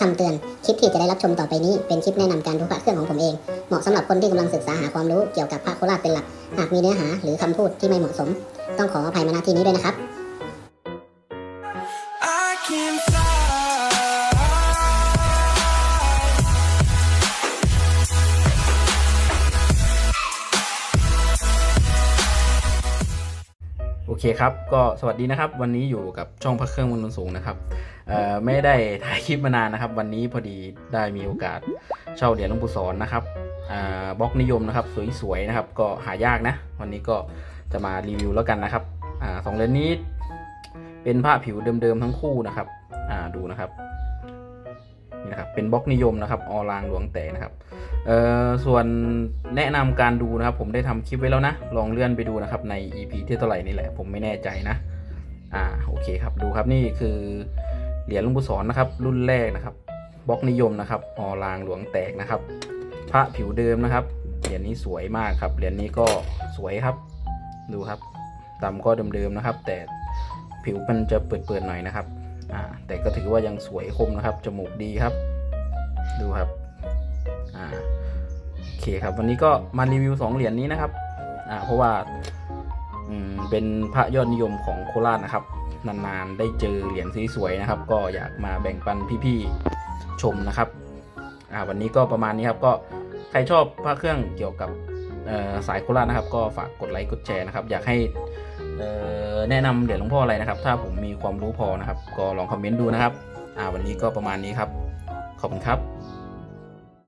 คำเตือน คลิปที่จะได้รับชมต่อไปนี้เป็นคลิปแนะนำการดูพระเครื่องของผมเอง เหมาะสำหรับคนที่กำลังศึกษาหาความรู้เกี่ยวกับพระโคราชเป็นหลัก หากมีเนื้อหาหรือคำพูดที่ไม่เหมาะสม ต้องขออภัยมาณที่นี้ด้วยนะครับ เคครับ ก็สวัสดีนะครับ วันนี้อยู่กับช่องพระเครื่องมนต์สูงนะครับเอ่อไม่ได้ถ่ายคลิปมานานนะครับ วันนี้พอดีได้มีโอกาสเช่าเหรียญหลวงปู่สอนนะครับอ่าบล็อกนิยมนะครับสวยๆนะครับ ก็หายากนะ วันนี้ก็จะมารีวิวแล้วกันนะครับอ่าสองเหรียญนี้เป็นผ้าผิวเดิมๆทั้งคู่นะครับอ่าดูนะครับ นะครับเป็นบล็อกนิยมนะครับออรางหลวงแตกนะครับเอ่อส่วนแนะนำการดูนะครับ ผมได้ทำคลิปไว้แล้วนะ ลองเลื่อนไปดูนะครับใน EP ที่เท่าไหร่นี่แหละ ผมไม่แน่ใจนะอ่าโอเคครับดูครับนี่คือเหรียญหลวงปู่สอนนะครับ รุ่นแรกนะครับบล็อกนิยมนะครับออรางหลวงแตกนะครับ พระผิวเดิมนะครับเหรียญนี้สวยมากครับเหรียญนี้ก็สวยครับ ดูครับดำก็เดิมๆนะครับ แต่ผิวมันจะเปิดๆหน่อยนะครับ อ่าแต่ก็ถือว่ายังสวยคมนะครับ จมูกดีครับ ดูครับอ่าโอเคครับ วันนี้ก็มารีวิว 2 เหรียญนี้นะครับอ่าเพราะว่าอืมเป็นพระยอดนิยมของโคราชนะครับ นานๆได้เจอเหรียญสวยๆนะครับ ก็อยากมาแบ่งปันพี่ๆชมนะครับอ่าวันนี้ก็ประมาณนี้ครับก็ใครชอบพระเครื่องเกี่ยวกับสายโคราชนะครับ ก็ฝากกดไลค์กดแชร์นะครับ อยากให้ แนะนำเหรียญหลวงพ่ออะไรนะครับ ถ้าผมมีความรู้พอนะครับ ก็ลองคอมเมนต์ดูนะครับ อ่าวันนี้ก็ประมาณนี้ครับ ขอบคุณครับ